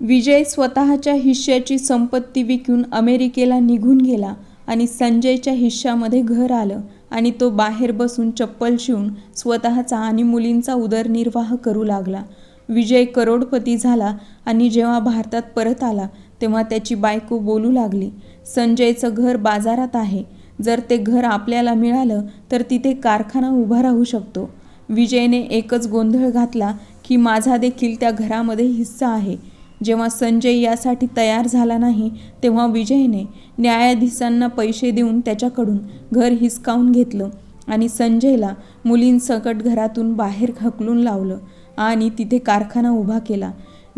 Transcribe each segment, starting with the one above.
विजय स्वतःच्या हिश्श्याची संपत्ती विकून अमेरिकेला निघून गेला आणि संजयच्या हिश्श्यामध्ये घर आलं आणि तो बाहेर बसून चप्पल शिवून स्वतःचा आणि मुलींचा उदरनिर्वाह करू लागला. विजय करोडपती झाला आणि जेव्हा भारतात परत आला तेव्हा त्याची बायको बोलू लागली संजयचं घर बाजारात आहे. जर ते घर आपल्याला मिळालं तर तिथे कारखाना उभा राहू शकतो. विजयने एकच गोंधळ घातला की माझा देखील त्या घरामध्ये हिस्सा आहे. जेव्हा संजय यासाठी तयार झाला नाही तेव्हा विजयने न्यायाधीशांना पैसे देऊन त्याच्याकडून घर हिसकावून घेतलं आणि संजयला मुलींसकट घरातून बाहेर हकलून लावलं आणि तिथे कारखाना उभा केला.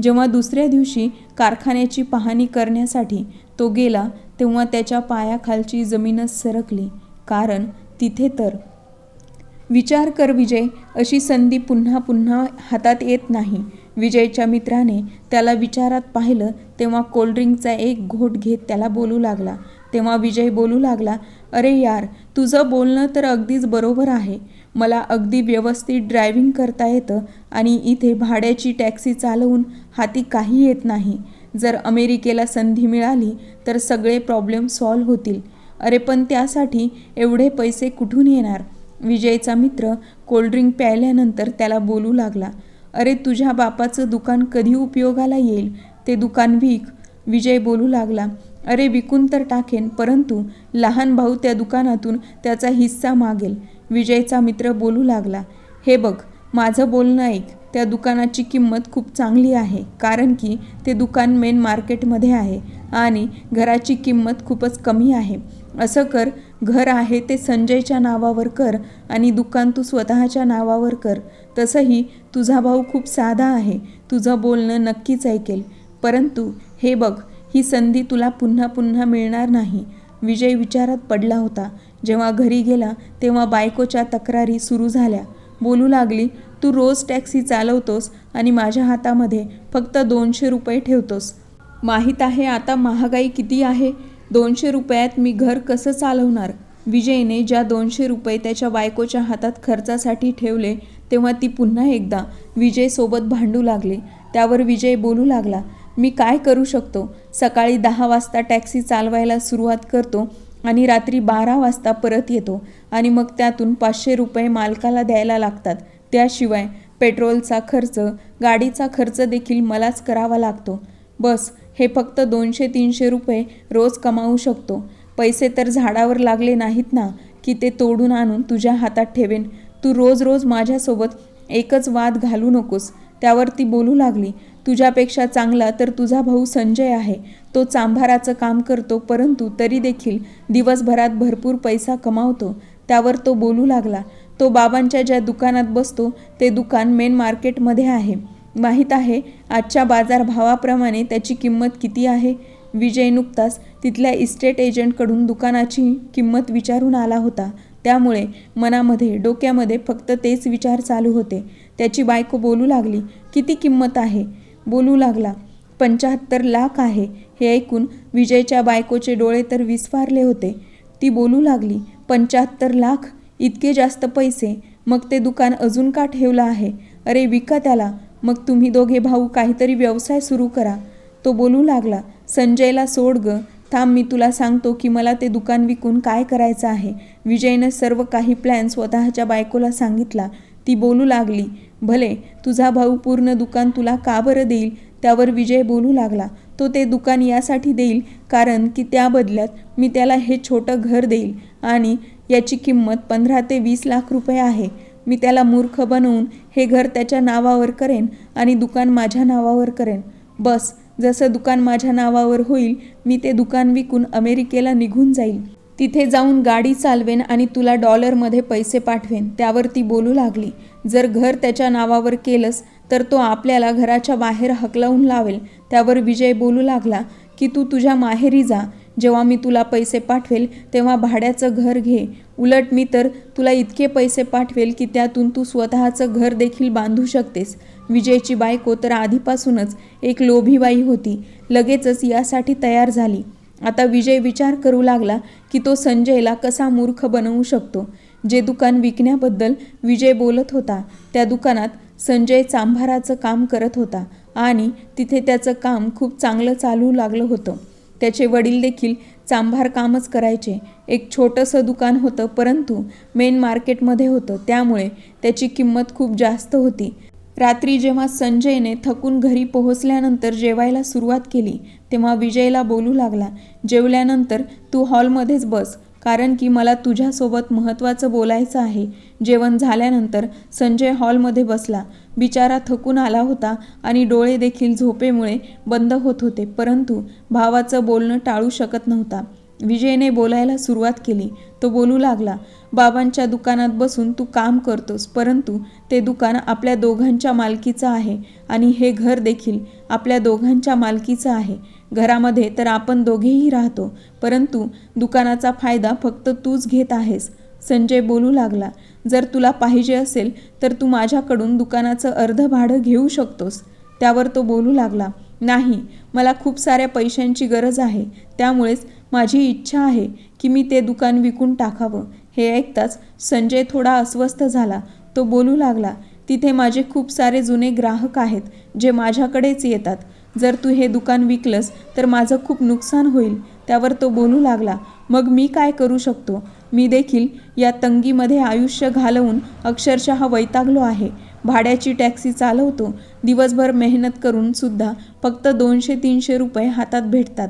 जेव्हा दुसऱ्या दिवशी कारखान्याची पाहणी करण्यासाठी तो गेला तेव्हा त्याच्या पायाखालची जमीनच सरकली. कारण तिथे तर विचार कर विजय अशी संधी पुन्हा पुन्हा हातात येत नाही. विजयच्या मित्राने त्याला विचारात पाहिलं तेव्हा कोल्ड्रिंकचा एक घोट घेत त्याला बोलू लागला. तेव्हा विजय बोलू लागला अरे यार तुझं बोलणं तर अगदीच बरोबर आहे. मला अगदी व्यवस्थित ड्रायव्हिंग करता येतं आणि इथे भाड्याची टॅक्सी चालवून हाती काही येत नाही. जर अमेरिकेला संधी मिळाली तर सगळे प्रॉब्लेम सॉल्व्ह होतील. अरे पण त्यासाठी एवढे पैसे कुठून येणार? विजयचा मित्र कोल्ड्रिंक प्यायल्यानंतर त्याला बोलू लागला अरे तुझ्या बापाचं दुकान कधी उपयोगाला येईल? ते दुकान विक. विजय बोलू लागला. अरे विकून तर टाकेन परंतु लहान भाऊ त्या दुकानातून त्याचा हिस्सा मागेल. विजयचा मित्र बोलू लागला. हे बघ माझं बोलणं ऐक. त्या दुकानाची किंमत खूप चांगली आहे कारण की ते दुकान मेन मार्केटमध्ये आहे आणि घराची किंमत खूपच कमी आहे. असं कर घर आहे ते संजयच्या नावावर कर आणि दुकान तू स्वतःच्या नावावर कर. तसंही तुझा भाऊ खूप साधा आहे. तुझं बोलणं नक्कीच ऐकेल. परंतु हे बघ ही संधी तुला पुन्हा पुन्हा मिळणार नाही. विजय विचारात पडला होता. जेव्हा घरी गेला तेव्हा बायकोच्या तक्रारी सुरू झाल्या. बोलू लागली तू रोज टॅक्सी चालवतोस आणि माझ्या हातामध्ये फक्त दोनशे रुपये ठेवतोस. माहीत आहे आता महागाई किती आहे? दोनशे रुपयात मी घर कसं चालवणार? विजयने ज्या दोनशे रुपये त्याच्या बायकोच्या हातात खर्चासाठी ठेवले तेव्हा ती पुन्हा एकदा विजयसोबत भांडू लागली. त्यावर विजय बोलू लागला मी काय करू शकतो? सकाळी दहा वाजता टॅक्सी चालवायला सुरुवात करतो आणि रात्री बारा वाजता परत येतो आणि मग त्यातून पाचशे रुपये मालकाला द्यायला लागतात. त्याशिवाय पेट्रोलचा खर्च गाडीचा खर्च देखील मलाच करावा लागतो. बस हे फक्त दोनशे तीनशे रुपये रोज कमावू शकतो. पैसे तर झाडावर लागले नाहीत ना की ते तोडून आणून तुझ्या हातात ठेवेन. तू रोज रोज माझ्यासोबत एकच वाद घालू नकोस. त्यावर ती बोलू लागली तुझ्यापेक्षा चांगला तर तुझा भाऊ संजय आहे. तो चांभाराचं काम करतो परंतु तरी देखील दिवसभरात भरपूर पैसा कमावतो. त्यावर तो बोलू लागला तो बाबांच्या ज्या दुकानात बसतो ते दुकान मेन मार्केटमध्ये आहे. माहीत आहे आजच्या बाजारभावाप्रमाणे त्याची किंमत किती आहे? विजय नुकताच तिथल्या इस्टेट एजंटकडून दुकानाची किंमत विचारून आला होता. त्यामुळे मनामध्ये डोक्यामध्ये फक्त तेच विचार चालू होते. त्याची बायको बोलू लागली किती किंमत आहे? बोलू लागला पंच्याहत्तर लाख आहे. हे ऐकून विजयच्या बायकोचे डोळे तर विस्फारले होते. ती बोलू लागली पंच्याहत्तर लाख? इतके जास्त पैसे? मग ते दुकान अजून का ठेवलं आहे? अरे विका त्याला. मग तुम्ही दोघे भाऊ काहीतरी व्यवसाय सुरू करा. तो बोलू लागला संजयला सोड ग. थांब मी तुला सांगतो की मला ते दुकान विकून काय करायचं आहे. विजयनं सर्व काही प्लॅन स्वतःच्या बायकोला सांगितला. ती बोलू लागली भले तुझा भाऊ पूर्ण दुकान तुला का बरं देईल? त्यावर विजय बोलू लागला तो ते दुकान यासाठी देईल कारण की त्या बदल्यात मी त्याला हे छोटं घर देईल आणि याची किंमत पंधरा ते वीस लाख रुपये आहे. मी त्याला मूर्ख बनवून हे घर त्याच्या नावावर करेन आणि दुकान माझ्या नावावर करेन. बस जसं दुकान माझ्या नावावर होईल मी ते दुकान विकून अमेरिकेला निघून जाईल. तिथे जाऊन गाडी चालवेन आणि तुला डॉलरमध्ये पैसे पाठवेन त्यावर ती बोलू लागली. जर घर त्याच्या नावावर केलंस तर तो आपल्याला घराच्या बाहेर हकलावून लावेल त्यावर विजय बोलू लागला की तू तुझ्या माहेरी जा जेव्हा मी तुला पैसे पाठवेल तेव्हा भाड्याचं घर घे. उलट मी तर तुला इतके पैसे पाठवेल की त्यातून तू स्वतःचं घर देखील बांधू शकतेस. विजयची बायको तर आधीपासूनच एक लोभीबाई होती. लगेचच यासाठी तयार झाली. आता विजय विचार करू लागला की तो संजयला कसा मूर्ख बनवू शकतो. जे दुकान विकण्याबद्दल विजय बोलत होता त्या दुकानात संजय चांभाराचं काम करत होता आणि तिथे त्याचं काम खूप चांगलं चालू लागलं होतं. त्याचे वडील देखील चांभार कामच करायचे. एक छोटंसं दुकान होतं परंतु मेन मार्केटमध्ये होतं. त्यामुळे त्याची किंमत खूप जास्त होती. रात्री जेव्हा संजयने थकून घरी पोहोचल्यानंतर जेवायला सुरुवात केली तेव्हा विजयला बोलू लागला जेवल्यानंतर तू हॉलमध्येच बस कारण की मला तुझ्यासोबत महत्त्वाचं बोलायचं आहे. जेवण झाल्यानंतर संजय हॉलमध्ये बसला. बिचारा थकून आला होता आणि डोळे देखील झोपेमुळे बंद होत होते. परंतु भावाचं बोलणं टाळू शकत नव्हता. विजयने बोलायला सुरुवात केली. तो बोलू लागला बाबांच्या दुकानात बसून तू काम करतोस परंतु ते दुकान आपल्या दोघांच्या मालकीचं आहे आणि हे घर देखील आपल्या दोघांच्या मालकीचं आहे. घरामध्ये तर आपण दोघेही राहतो परंतु दुकानाचा फायदा फक्त तूच घेत आहेस. संजय बोलू लागला जर तुला पाहिजे असेल तर तू माझ्याकडून दुकानाचं अर्ध भाडं घेऊ शकतोस. त्यावर तो बोलू लागला नाही मला खूप साऱ्या पैशांची गरज आहे त्यामुळेच माझी इच्छा आहे की मी ते दुकान विकून टाकावं. हे ऐकताच संजय थोडा अस्वस्थ झाला. तो बोलू लागला तिथे माझे खूप सारे जुने ग्राहक आहेत जे माझ्याकडेच येतात. जर तू हे दुकान विकलंस तर माझं खूप नुकसान होईल. त्यावर तो बोलू लागला मग मी काय करू शकतो? मी देखील या तंगीमध्ये आयुष्य घालवून अक्षरशः वैतागलो आहे. भाड्याची टॅक्सी चालवतो. दिवसभर मेहनत करून सुद्धा फक्त दोनशे तीनशे रुपये हातात भेटतात.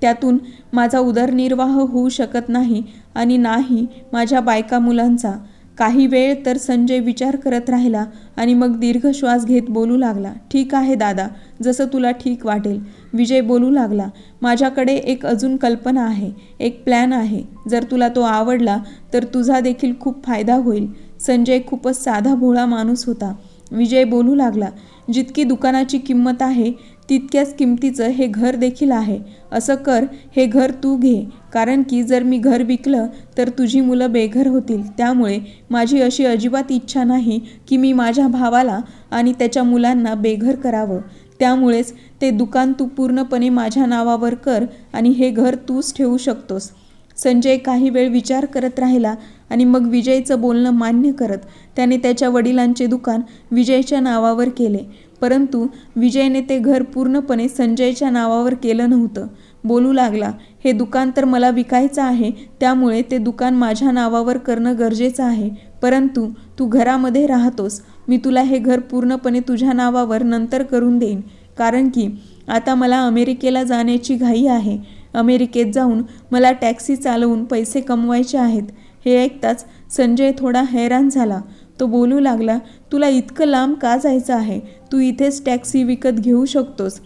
त्यातून माझा उदरनिर्वाह होऊ शकत नाही आणि नाही माझ्या बायका मुलांचा. काही वेळ तर संजय विचार करत राहिला आणि मग दीर्घ श्वास घेत बोलू लागला ठीक आहे दादा जसं तुला ठीक वाटेल. विजय बोलू लागला माझ्याकडे एक अजून कल्पना आहे एक प्लॅन आहे. जर तुला तो आवडला तर तुझा देखील खूप फायदा होईल. संजय खूपच साधा भोळा माणूस होता. विजय बोलू लागला जितकी दुकानाची किंमत आहे तितक्याच किमतीचं हे घर देखील आहे. असं कर हे घर तू घे. कारण की जर मी घर विकलं तर तुझी मुलं बेघर होतील. त्यामुळे माझी अशी अजिबात इच्छा नाही की मी माझ्या भावाला आणि त्याच्या मुलांना बेघर करावं. त्यामुळेच ते दुकान तू पूर्णपणे माझ्या नावावर कर आणि हे घर तूच ठेवू शकतोस. संजय काही वेळ विचार करत राहिला आणि मग विजयचं बोलणं मान्य करत त्याने त्याच्या वडिलांचे दुकान विजयच्या नावावर केले. परंतु विजयने ते घर पूर्णपणे संजयच्या नावावर केलं नव्हतं. बोलू लागला हे दुकान तर मला विकायचं आहे त्यामुळे ते दुकान माझ्या नावावर करणं गरजेचं आहे. परंतु तू घरामध्ये राहतोस. मी तुला हे घर पूर्णपणे तुझ्या नावावर नंतर करून देईन. कारण की आता मला अमेरिकेला जाण्याची घाई आहे. अमेरिकेत जाऊन मला टॅक्सी चालवून पैसे कमवायचे आहेत. हे ऐकताच संजय थोडा हैराण झाला. तो बोलू लागला तुला इतकं लांब का जायचं आहे? तू इथेच टॅक्सी विकत घेऊ शकतोस.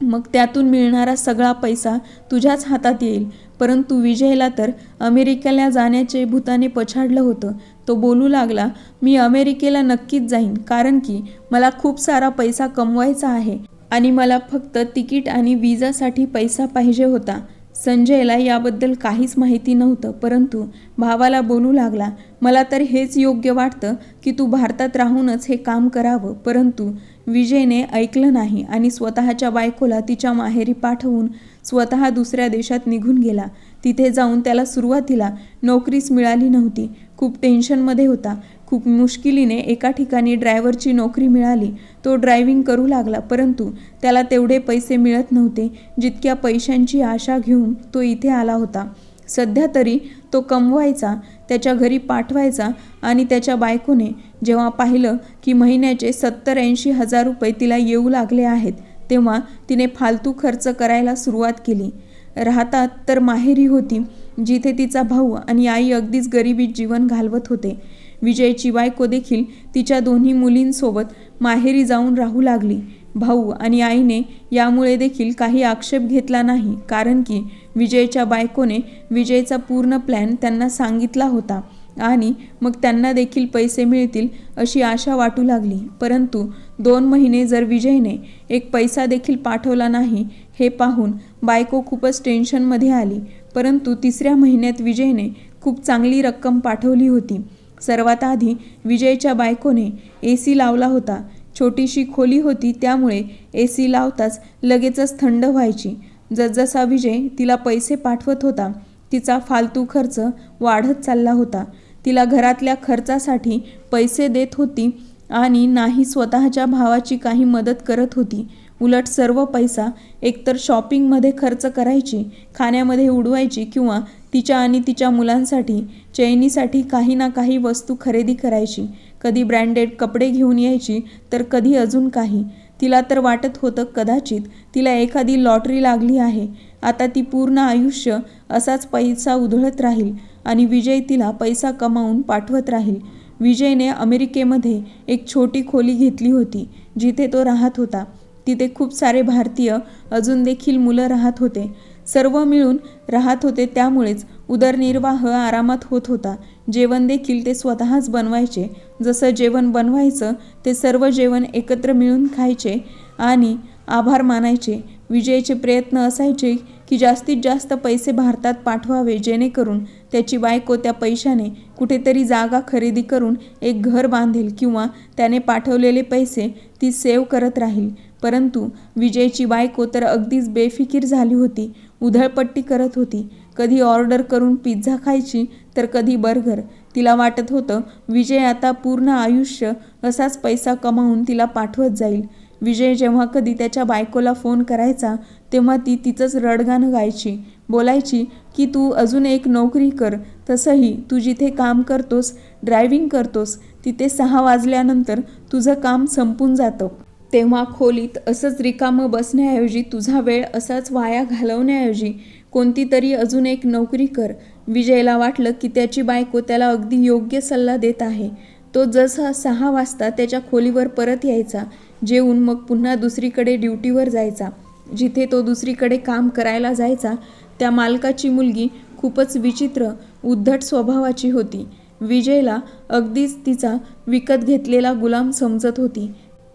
मग त्यातून मिळणारा सगळा पैसा तुझ्याच हातात येईल. परंतु विजयला तर अमेरिकेला जाण्याचे भूताने पछाडलं होतं. तो बोलू लागला मी अमेरिकेला नक्कीच जाईन कारण की मला खूप सारा पैसा कमवायचा आहे आणि मला फक्त तिकीट आणि विजासाठी पैसा पाहिजे होता. संजयला याबद्दल काहीच माहिती नव्हतं परंतु भावाला बोलू लागला मला तर हेच योग्य वाटतं की तू भारतात राहूनच हे काम करावं परंतु विजयने ऐकलं नाही आणि स्वतःच्या बायकोला तिच्या माहेरी पाठवून स्वतः दुसऱ्या देशात निघून गेला. तिथे जाऊन त्याला सुरुवातीला नोकरीच मिळाली नव्हती. खूप टेन्शनमध्ये होता. खूप मुश्किलीने एका ठिकाणी ड्रायव्हरची नोकरी मिळाली. तो ड्रायव्हिंग करू लागला परंतु त्याला तेवढे पैसे मिळत नव्हते जितक्या पैशांची आशा घेऊन तो इथे आला होता. सध्या तरी तो कमवायचा त्याच्या घरी पाठवायचा आणि त्याच्या बायकोने जेव्हा पाहिलं की महिन्याचे सत्तर ऐंशी हजार रुपये तिला येऊ लागले आहेत तेव्हा तिने फालतू खर्च करायला सुरुवात केली. राहतात तर माहेरी होती जिथे तिचा भाऊ आणि आई अगदीच गरिबीत जीवन घालवत होते. विजयची बायको देखील तिच्या दोन्ही मुलींसोबत माहेरी जाऊन राहू लागली. भाऊ आणि आईने यामुळे देखील काही आक्षेप घेतला नाही कारण की विजयच्या बायकोने विजयचा पूर्ण प्लॅन त्यांना सांगितला होता आणि मग त्यांना देखील पैसे मिळतील अशी आशा वाटू लागली. परंतु दोन महिने जर विजयने एक पैसा देखील पाठवला नाही हे पाहून बायको खूपच टेन्शनमध्ये आली. परंतु तिसऱ्या महिन्यात विजयने खूप चांगली रक्कम पाठवली होती. सर्वात आधी विजयच्या बायकोने ए सी लावला होता. छोटीशी खोली होती त्यामुळे ए सी लावताच लगेचच थंड व्हायची. जसजसा विजय तिला पैसे पाठवत होता तिचा फालतू खर्च वाढत चालला होता. तिला घरातल्या खर्चासाठी पैसे देत होती आणि नाही स्वतःच्या भावाची काही मदत करत होती. उलट सर्व पैसा एकतर शॉपिंगमध्ये खर्च करायची खाण्यामध्ये उडवायची किंवा तिच्या आणि तिच्या मुलांसाठी चैनीसाठी काही ना काही वस्तू खरेदी करायची. कधी ब्रँडेड कपडे घेऊन यायची तर कधी अजून काही. तिला तर वाटत होतं कदाचित तिला एखादी लॉटरी लागली आहे. आता ती पूर्ण आयुष्य असाच पैसा उधळत राहील आणि विजय तिला पैसा कमावून पाठवत राहील. विजयने अमेरिकेमध्ये एक छोटी खोली घेतली होती जिथे तो राहत होता. तिथे खूप सारे भारतीय अजून देखील मुलं राहत होते. सर्व मिळून राहत होते त्यामुळेच उदरनिर्वाह आरामात होत होता. जेवण देखील ते स्वतःच बनवायचे. जसं जेवण बनवायचं ते सर्व जेवण एकत्र मिळून खायचे आणि आभार मानायचे. विजयचे प्रयत्न असायचे की जास्तीत जास्त पैसे भारतात पाठवावे जेणेकरून त्याची बायको त्या पैशाने कुठेतरी जागा खरेदी करून एक घर बांधेल किंवा त्याने पाठवलेले पैसे ती सेव्ह करत राहील. परंतु विजयची बायको तर अगदीच बेफिकीर झाली होती. उधळपट्टी करत होती. कधी ऑर्डर करून पिझ्झा खायची तर कधी बर्गर. तिला वाटत होतं विजय आता पूर्ण आयुष्य असाच पैसा कमावून तिला पाठवत जाईल. विजय जेव्हा कधी त्याच्या बायकोला फोन करायचा तेव्हा ती तिचंच रडगाणं गायची. बोलायची की तू अजून एक नोकरी कर. तसंही तू जिथे काम करतोस ड्रायव्हिंग करतोस तिथे सहा वाजल्यानंतर तुझं काम संपून जातं. तेव्हा खोलीत असंच रिकामं बसण्याऐवजी तुझा वेळ असाच वाया घालवण्याऐवजी कोणती तरी अजून एक नोकरी कर. विजयला वाटलं की त्याची बायको त्याला अगदी योग्य सल्ला देत आहे. तो जसा सहा वाजता त्याच्या खोलीवर परत यायचा जेवून मग पुन्हा दुसरीकडे ड्युटीवर जायचा. जिथे तो दुसरीकडे काम करायला जायचा त्या मालकाची मुलगी खूपच विचित्र उद्धट स्वभावाची होती. विजयला अगदीच तिचा विकत घेतलेला गुलाम समजत होती.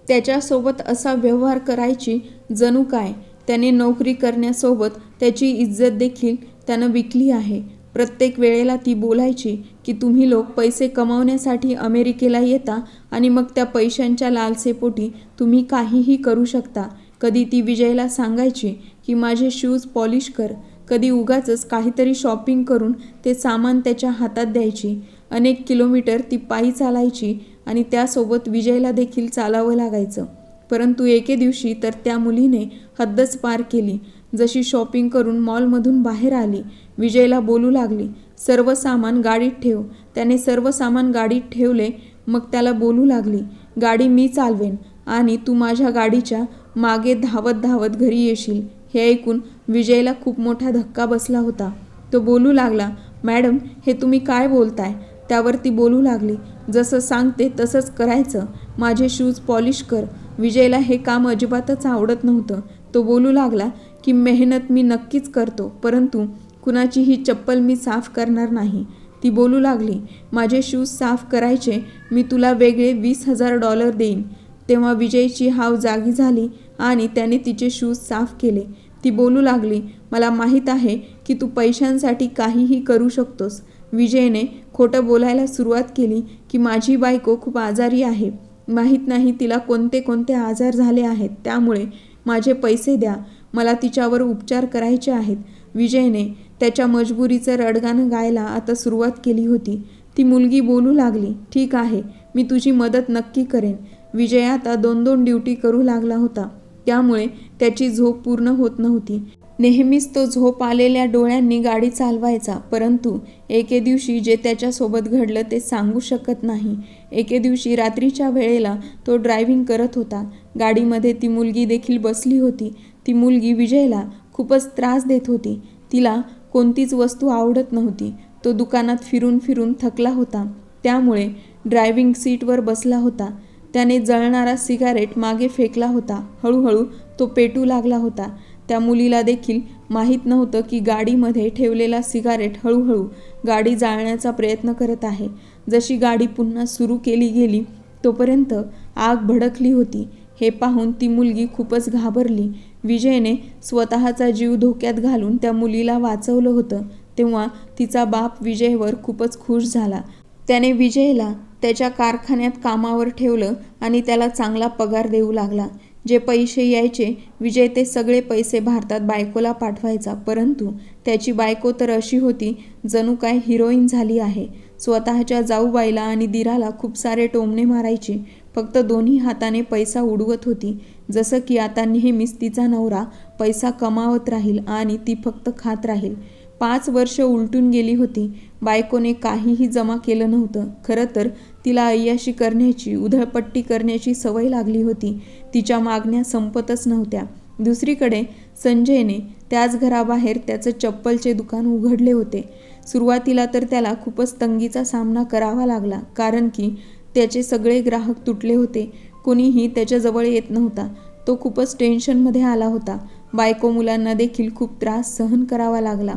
त्याच्यासोबत असा व्यवहार करायची जणू काय? त्याने नोकरी करण्यासोबत त्याची इज्जत देखील त्यानं विकली आहे. प्रत्येक वेळेला ती बोलायची की तुम्ही लोक पैसे कमावण्यासाठी अमेरिकेला येता आणि मग त्या पैशांच्या लालसेपोटी तुम्ही काहीही करू शकता. कधी ती विजयला सांगायची की माझे शूज पॉलिश कर. कधी उगाचच काहीतरी शॉपिंग करून ते सामान त्याच्या हातात द्यायची. अनेक किलोमीटर ती पायी चालायची. आणि त्यासोबत विजयला देखील चालावं लागायचं. परंतु एके दिवशी तर त्या मुलीने हद्दच पार केली. जशी शॉपिंग करून मॉलमधून बाहेर आली विजयला बोलू लागली सर्व सामान गाडीत ठेव. त्याने सर्व सामान गाडीत ठेवले मग त्याला बोलू लागली गाडी मी चालवेन आणि तू माझ्या गाडीच्या मागे धावत धावत घरी येशील. हे ऐकून विजयला खूप मोठा धक्का बसला होता. तो बोलू लागला मॅडम हे तुम्ही काय बोलताय? त्यावर ती बोलू लागली. जसं सांगते तसंच करायचं. माझे शूज पॉलिश कर. विजयला हे काम अजिबातच आवडत नव्हतं. तो बोलू लागला की मेहनत मी नक्कीच करतो. परंतु कुणाची ही चप्पल मी साफ करणार नाही. ती बोलू लागली माझे शूज साफ करायचे. मी तुला वेगळे वीस हजार डॉलर देईन. तेव्हा विजयची हाव जागी झाली आणि त्याने तिचे शूज साफ केले. ती बोलू लागली मला माहीत आहे की तू पैशांसाठी काहीही करू शकतोस. विजयने खोटं बोलायला सुरुवात केली की माझी बायको खूप आजारी आहे. माहीत नाही तिला कोणते कोणते आजार झाले आहेत. त्यामुळे माझे पैसे द्या. मला तिच्यावर उपचार करायचे आहेत. विजयने त्याच्या मजबुरीचं रडगाणं गायला आता सुरुवात केली होती. ती मुलगी बोलू लागली ठीक आहे मी तुझी मदत नक्की करेन. विजय आता दोन दोन ड्युटी करू लागला होता. त्यामुळे त्याची झोप पूर्ण होत नव्हती. नेहमीच तो झोप आलेल्या डोळ्यांनी गाडी चालवायचा परंतु एके दिवशी जे त्याच्यासोबत घडलं ते सांगू शकत नाही. एके दिवशी रात्रीच्या वेळेला तो ड्रायव्हिंग करत होता. गाडीमध्ये ती मुलगी देखील बसली होती. ती मुलगी विजयला खूपच त्रास देत होती. तिला कोणतीच वस्तू आवडत नव्हती. तो दुकानात फिरून फिरून थकला होता. त्यामुळे ड्रायव्हिंग सीटवर बसला होता. त्याने जळणारा सिगारेट मागे फेकला होता. हळूहळू तो पेटू लागला होता. त्या मुलीला देखील माहीत नव्हतं की गाडीमध्ये ठेवलेला सिगारेट हळूहळू गाडी जाळण्याचा प्रयत्न करत आहे. जशी गाडी पुन्हा सुरू केली गेली तोपर्यंत आग भडकली होती. हे पाहून ती मुलगी खूपच घाबरली. विजयने स्वतःचा जीव धोक्यात घालून त्या मुलीला वाचवलं होतं. तेव्हा तिचा बाप विजयवर खूपच खुश झाला. त्याने विजयला त्याच्या कारखान्यात कामावर ठेवलं आणि त्याला चांगला पगार देऊ लागला. जे पैसे यायचे विजय ते सगळे पैसे भारतात बायकोला पाठवायचा. परंतु त्याची बायको तर अशी होती जणू काय हिरोईन झाली आहे. स्वतःच्या जाऊबाईला आणि दिराला खूप सारे टोमणे मारायचे. फक्त दोन्ही हाताने पैसा उडवत होती. जसं की आता नेहमीच तिचा नवरा पैसा कमावत राहील आणि ती फक्त खात राहील. पाच वर्ष उलटून गेली होती. बायकोने काहीही जमा केलं नव्हतं. खरं तर तिला अय्याशी करण्याची उधळपट्टी करण्याची सवय लागली होती. तिच्या मागण्या संपतच नव्हत्या. दुसरीकडे संजयने त्याच घराबाहेर त्याचं चप्पलचे दुकान उघडले होते. सुरुवातीला तर त्याला खूपच तंगीचा सामना करावा लागला कारण की त्याचे सगळे ग्राहक तुटले होते. कोणीही त्याच्याजवळ येत नव्हता. तो खूपच टेन्शनमध्ये आला होता. बायको मुलांना देखील खूप त्रास सहन करावा लागला.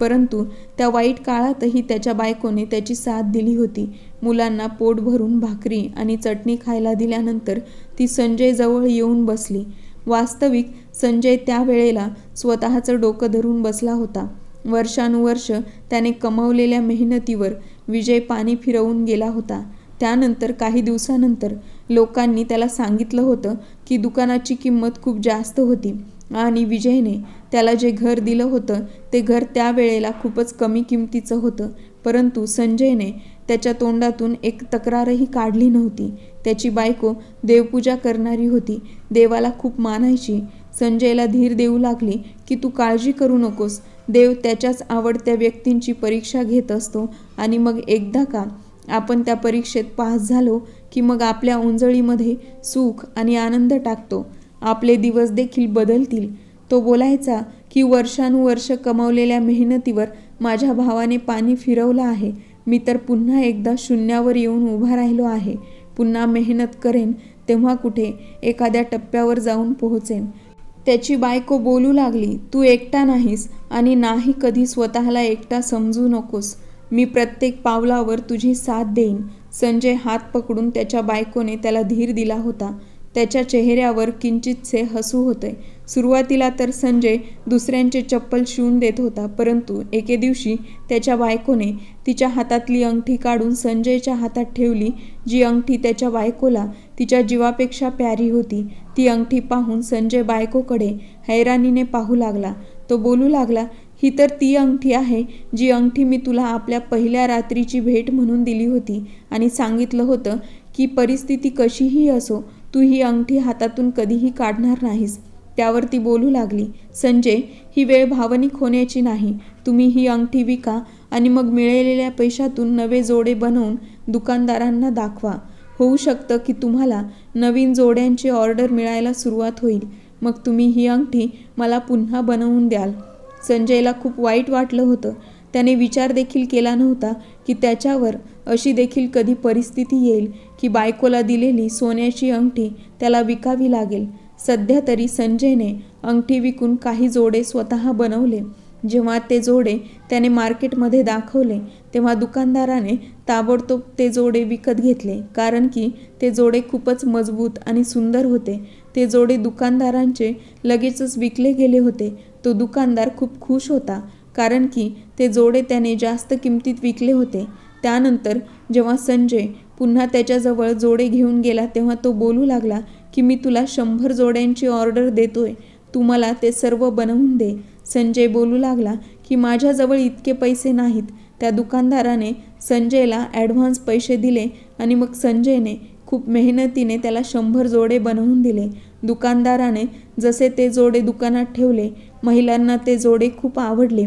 परंतु त्या वाईट काळातही त्याच्या बायकोने त्याची साथ दिली होती. मुलांना पोट भरून भाकरी आणि चटणी खायला दिल्यानंतर ती संजयजवळ येऊन बसली. वास्तविक संजय त्यावेळेला स्वतःचं डोकं धरून बसला होता. वर्षानुवर्ष त्याने कमावलेल्या मेहनतीवर विजय पाणी फिरवून गेला होता. त्यानंतर काही दिवसानंतर लोकांनी त्याला सांगितलं होतं की दुकानाची किंमत खूप जास्त होती. आणि विजयने त्याला जे घर दिलं होतं ते घर त्यावेळेला खूपच कमी किमतीचं होतं. परंतु संजयने त्याच्या तोंडातून एक तक्रारही काढली नव्हती. त्याची बायको देवपूजा करणारी होती. देवाला खूप मानायची. संजयला धीर देऊ लागली की तू काळजी करू नकोस. देव त्याच्याच आवडत्या व्यक्तींची परीक्षा घेत असतो आणि मग एकदा का आपण त्या परीक्षेत पास झालो की मग आपल्या उंजळीमध्ये सुख आणि आनंद टाकतो. आपले दिवस देखील बदलतील. तो बोलायचा की वर्षानुवर्ष कमावलेल्या मेहनतीवर माझ्या भावाने पाणी फिरवलं आहे. मी तर पुन्हा एकदा शून्यावर येऊन उभा राहिलो आहे. पुन्हा मेहनत करेन तेव्हा कुठे? एखाद्या टप्प्यावर जाऊन पोहोचेन. त्याची बायको बोलू लागली तू एकटा नाहीस आणि नाही कधी स्वतःला एकटा समजू नकोस. मी प्रत्येक पावलावर तुझी साथ देईन. संजय हात पकडून त्याच्या बायकोने त्याला धीर दिला होता. त्याच्या चेहऱ्यावर किंचितसे हसू होते सुरुवातीला तर संजय दुसऱ्यांचे चप्पल शिवून देत होता परंतु एके दिवशी त्याच्या बायकोने तिच्या हातातली अंगठी काढून संजयच्या हातात ठेवली जी अंगठी त्याच्या बायकोला तिच्या जीवापेक्षा प्यारी होती. ती अंगठी पाहून संजय बायकोकडे हैराणीने पाहू लागला. तो बोलू लागला ही तर ती अंगठी आहे जी अंगठी मी तुला आपल्या पहिल्या रात्रीची भेट म्हणून दिली होती आणि सांगितलं होतं की परिस्थिती कशीही असो तू ही अंगठी हातातून कधीही काढणार नाहीस. त्यावर ती बोलू लागली संजय ही वेळ भावनिक होण्याची नाही. तुम्ही ही अंगठी विका आणि मग मिळालेल्या पैशातून नवे जोडे बनवून दुकानदारांना दाखवा. होऊ शकतं की तुम्हाला नवीन जोड्यांची ऑर्डर मिळायला सुरुवात होईल. मग तुम्ही ही अंगठी मला पुन्हा बनवून द्याल. संजयला खूप वाईट वाटलं होतं. त्याने विचार देखील केला नव्हता की त्याच्यावर अशी देखील कधी परिस्थिती येईल. की बायकोला दिलेली सोन्याची अंगठी त्याला विकावी लागेल. सध्या तरी संजयने अंगठी विकून काही जोडे स्वतः बनवले. जेव्हा ते जोडे त्याने मार्केटमध्ये दाखवले तेव्हा दुकानदाराने ताबडतोब ते जोडे विकत घेतले. कारण की ते जोडे खूपच मजबूत आणि सुंदर होते. ते जोडे दुकानदारांचे लगेचच विकले गेले होते. तो दुकानदार खूप खुश होता. कारण की ते जोडे त्याने जास्त किमतीत विकले होते. त्यानंतर जेव्हा संजय पुन्हा त्याच्याजवळ जोडे घेऊन गेला तेव्हा तो बोलू लागला की मी तुला शंभर जोड्यांची ऑर्डर देतोय. तू मला ते सर्व बनवून दे. संजय बोलू लागला की माझ्याजवळ इतके पैसे नाहीत. त्या दुकानदाराने संजयला ॲडव्हान्स पैसे दिले आणि मग संजयने खूप मेहनतीने त्याला शंभर जोडे बनवून दिले. दुकानदाराने जसे ते जोडे दुकानात ठेवले महिलांना ते जोडे खूप आवडले.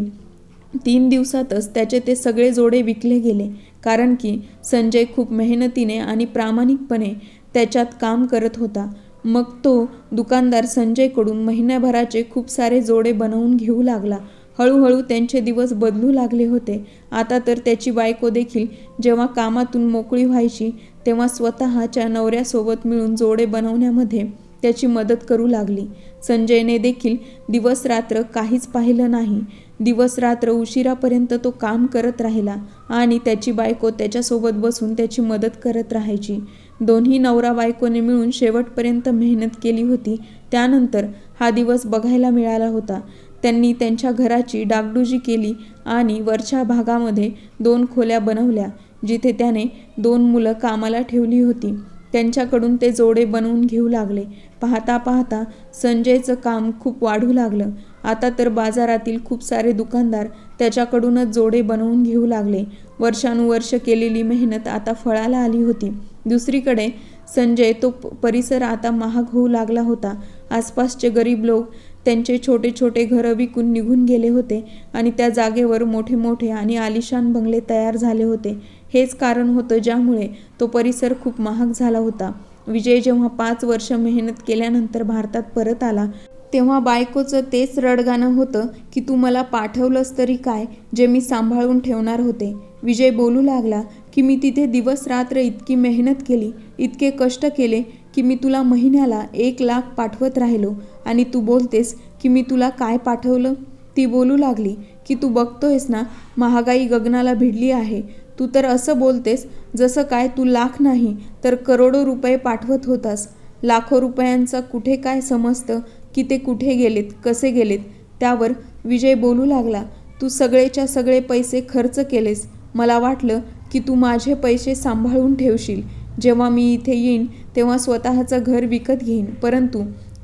तीन दिवसातच त्याचे ते सगळे जोडे विकले गेले. कारण की संजय खूप मेहनतीने आणि प्रामाणिकपणे त्याच्यात काम करत होता. मग तो दुकानदार संजयकडून महिन्याभराचे खूप सारे जोडे बनवून घेऊ लागला. हळूहळू त्यांचे दिवस बदलू लागले होते. आता तर त्याची बायको देखील जेव्हा कामातून मोकळी व्हायची तेव्हा स्वतःच्या नवऱ्यासोबत मिळून जोडे बनवण्यामध्ये त्याची मदत करू लागली. संजयने देखील दिवस रात्र काहीच पाहिलं नाही. दिवस रात्र उशिरापर्यंत तो काम करत राहिला आणि त्याची बायको त्याच्यासोबत बसून त्याची मदत करत राहायची. दोन्ही नवरा बायकोने मिळून शेवटपर्यंत मेहनत केली होती. त्यानंतर हा दिवस बघायला मिळाला होता. त्यांनी त्यांच्या घराची डागडुजी केली आणि वरच्या भागामध्ये दोन खोल्या बनवल्या जिथे त्याने दोन मुलं कामाला ठेवली होती. त्यांच्याकडून ते जोडे बनवून घेऊ लागले. पाहता पाहता संजयचं काम खूप वाढू लागलं. आता तर बाजारातील खूप सारे दुकानदार त्याच्याकडूनच जोडे बनवून घेऊ लागले. वर्षानुवर्ष केलेली मेहनत आता फळाला आली होती. दुसरीकडे संजय तो परिसर आता महाग होऊ लागला होता. आसपासचे गरीब लोक त्यांचे छोटे छोटे घरं विकून निघून गेले होते आणि त्या जागेवर मोठे मोठे आणि आलिशान बंगले तयार झाले होते. हेच कारण होतं ज्यामुळे तो परिसर खूप महाग झाला होता. विजय जेव्हा पाच वर्ष मेहनत केल्यानंतर भारतात परत आला तेव्हा बायकोचं तेच रडगाणं होतं की तू मला पाठवलंस तरी काय जे मी सांभाळून ठेवणार होते. विजय बोलू लागला की मी तिथे दिवस रात्र इतकी मेहनत केली इतके कष्ट केले की मी तुला महिन्याला एक लाख पाठवत राहिलो आणि तू बोलतेस की मी तुला काय पाठवलं? ती बोलू लागली की तू बघतोयस ना महागाई गगनाला भिडली आहे तू तर असं बोलतेस जसं काय तू लाख नाही तर करोडो रुपये पाठवत होतास. लाखो रुपयांचा कुठे काय समजतं की ते कुठे गेलेत कसे गेलेत? त्यावर विजय बोलू लागला. तू सगळेच्या सगळे पैसे खर्च केलेस. मला वाटलं की तू माझे पैसे सांभाळून ठेवशील. जेव्हा मी इथे येईन तेव्हा स्वतःचं घर विकत घेईन. परंतु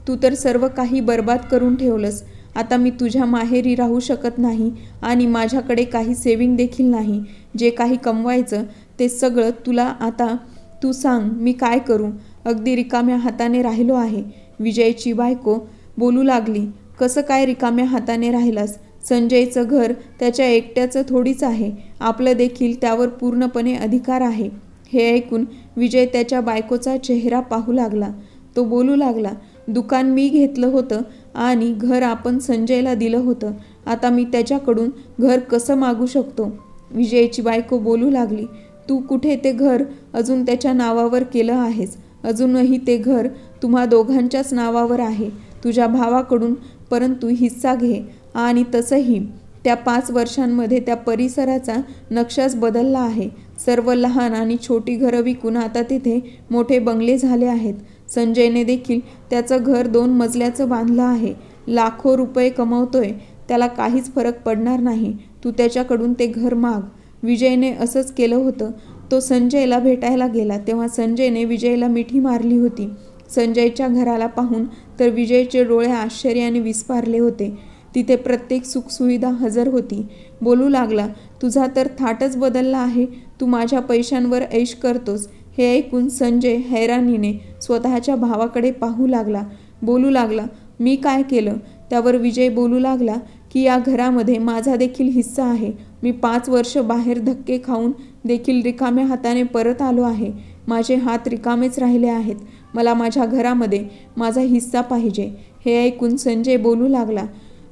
तू तर सर्व काही बर्बाद करून ठेवलंस. आता मी तुझ्या माहेरी राहू शकत नाही आणि माझ्याकडे काही सेविंग देखील नाही. जे काही कमवायचं ते सगळं तुला आता तू सांग मी काय करू? अगदी रिकाम्या हाताने राहिलो आहे. विजयची बायको बोलू लागली कसं काय रिकाम्या हाताने राहिलास? संजयचं घर त्याच्या एकट्याचं थोडीच आहे. आपलं देखील त्यावर पूर्णपणे अधिकार आहे. हे ऐकून विजय त्याच्या बायकोचा चेहरा पाहू लागला. तो बोलू लागला दुकान मी घेतलं होतं आणि घर आपण संजयला दिलं होतं. आता मी त्याच्याकडून घर कसं मागू शकतो? विजयची बायको बोलू लागली तू कुठे ते घर अजून त्याच्या नावावर केलं आहेस? अजूनही ते घर तुम्हा दोघांच्याच नावावर आहे. तुझ्या भावाकडून परंतु हिस्सा घे आणि तसंही. त्या पाच वर्षांमध्ये त्या परिसराचा नक्षाच बदलला आहे. सर्व लहान आणि छोटी घरं विकून आता तिथे मोठे बंगले झाले आहेत. संजयने देखील त्याचं घर दोन मजल्याचं बांधलं आहे. लाखो रुपये कमवतोय. त्याला काहीच फरक पडणार नाही. तू त्याच्याकडून ते घर माग. विजयने असंच केलं होतं. तो संजयला भेटायला गेला. तेव्हा संजयने विजयला मिठी मारली होती. संजयच्या घराला पाहून तर विजयचे डोळे आश्चर्याने विस्पारले होते. तिथे प्रत्येक सुखसुविधा हजर होती. बोलू लागला तुझा तर थाटच बदलला आहे. तू माझ्या पैशांवर ऐश करतोस. हे ऐकून संजय हैराणीने स्वतःच्या भावाकडे पाहू लागला. बोलू लागला मी काय केलं? त्यावर विजय बोलू लागला की या घरामध्ये माझा देखील हिस्सा आहे. मी पाच वर्ष बाहेर धक्के खाऊन देखील रिकाम्या हाताने परत आलो आहे. माझे हात रिकामेच राहिले आहेत. मला माझ्या घरामध्ये माझा हिस्सा पाहिजे. हे ऐकून संजय बोलू लागला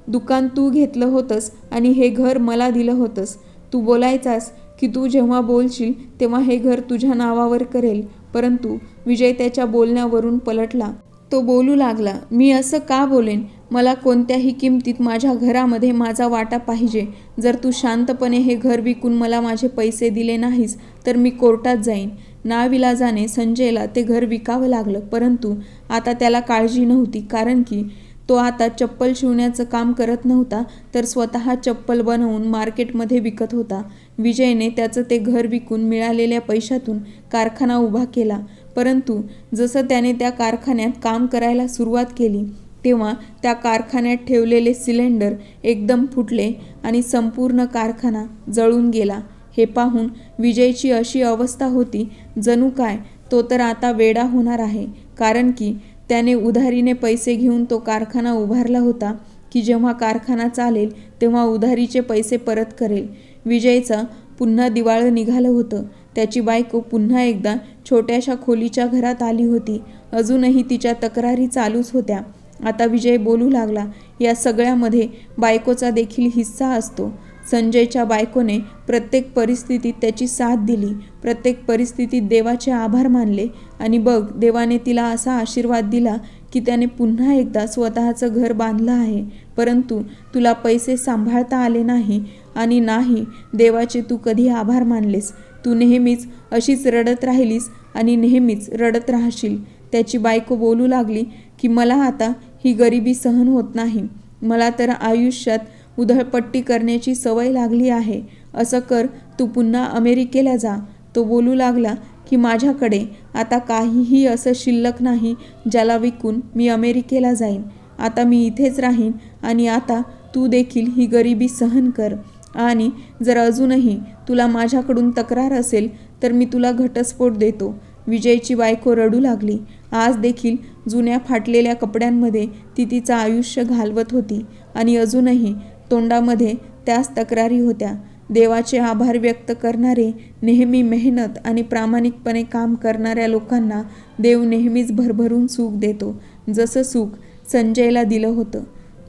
दुकान तू घेतलं होतंस आणि हे घर मला दिलं होतंस. तू बोलायचास की तू जेव्हा बोलशील तेव्हा हे घर तुझ्या नावावर करेल. परंतु विजय त्याच्या बोलण्यावरून पलटला. तो बोलू लागला मी असं का बोलेन? मला कोणत्याही किमतीत माझ्या घरामध्ये माझा वाटा पाहिजे. जर तू शांतपणे हे घर विकून मला माझे पैसे दिले नाहीस तर मी कोर्टात जाईन नाविलाजाने संजयला ते घर विकावं लागलं. परंतु आता त्याला काळजी नव्हती कारण की तो आता चप्पल शिवण्याचं काम करत नव्हता तर स्वतः चप्पल बनवून मार्केटमध्ये विकत होता. विजयने त्याचं ते घर विकून मिळालेल्या पैशातून कारखाना उभा केला. परंतु जसं त्याने त्या कारखान्यात काम करायला सुरुवात केली तेव्हा त्या कारखान्यात ठेवलेले सिलेंडर एकदम फुटले आणि संपूर्ण कारखाना जळून गेला. हे पाहून विजयची अशी अवस्था होती जणू काय तो तर आता वेडा होणार आहे. कारण की त्याने उधारीने पैसे घेऊन तो कारखाना उभारला होता की जेव्हा कारखाना चालेल तेव्हा उधारीचे पैसे परत करेल. विजयचा पुन्हा दिवाळं निघालं होतं. त्याची बायको पुन्हा एकदा छोट्याशा खोलीच्या घरात आली होती. अजूनही तिच्या तक्रारी चालूच होत्या. आता विजय बोलू लागला. या सगळ्यामध्ये बायकोचा देखील हिस्सा असतो. संजयच्या बायकोने प्रत्येक परिस्थितीत त्याची साथ दिली. प्रत्येक परिस्थितीत देवाचे आभार मानले. आणि बघ देवाने तिला असा आशीर्वाद दिला की त्याने पुन्हा एकदा स्वतःचं घर बांधलं आहे. परंतु तुला पैसे सांभाळता आले नाही. आणि नाही देवाचे तू कधी आभार मानलेस? तू नेहमीच अशीच रडत राहिलीस आणि नेहमीच रडत राहशील. त्याची बायको बोलू लागली की मला आता ही गरिबी सहन होत नाही. मला तर आयुष्यात उधळपट्टी करण्याची सवय लागली आहे. असं कर तू पुन्हा अमेरिकेला जा. तो बोलू लागला की माझ्याकडे आता काहीही असं शिल्लक नाही ज्याला विकून मी अमेरिकेला जाईन. आता मी इथेच राहीन आणि आता तू देखील ही गरिबी सहन कर. आणि जर अजूनही तुला माझ्याकडून तक्रार असेल तर मी तुला घटस्फोट देतो. विजयची बायको रडू लागली. आज देखील जुन्या फाटलेल्या कपड्यांमध्ये ती तिचं आयुष्य घालवत होती आणि अजूनही तोंडामध्ये त्याच तक्रारी होत्या. देवाचे आभार व्यक्त करणारे नेहमी मेहनत आणि प्रामाणिकपणे काम करणाऱ्या लोकांना देव नेहमीच भरभरून सुख देतो. जसं सुख संजयला दिलं होतं.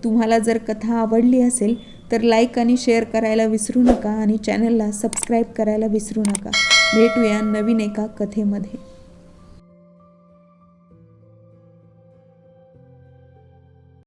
तुम्हाला जर कथा आवडली असेल तर लाईक आणि शेअर करायला विसरू नका आणि चॅनलला सबस्क्राईब करायला विसरू नका. भेटूया नवीन एका कथेमध्ये.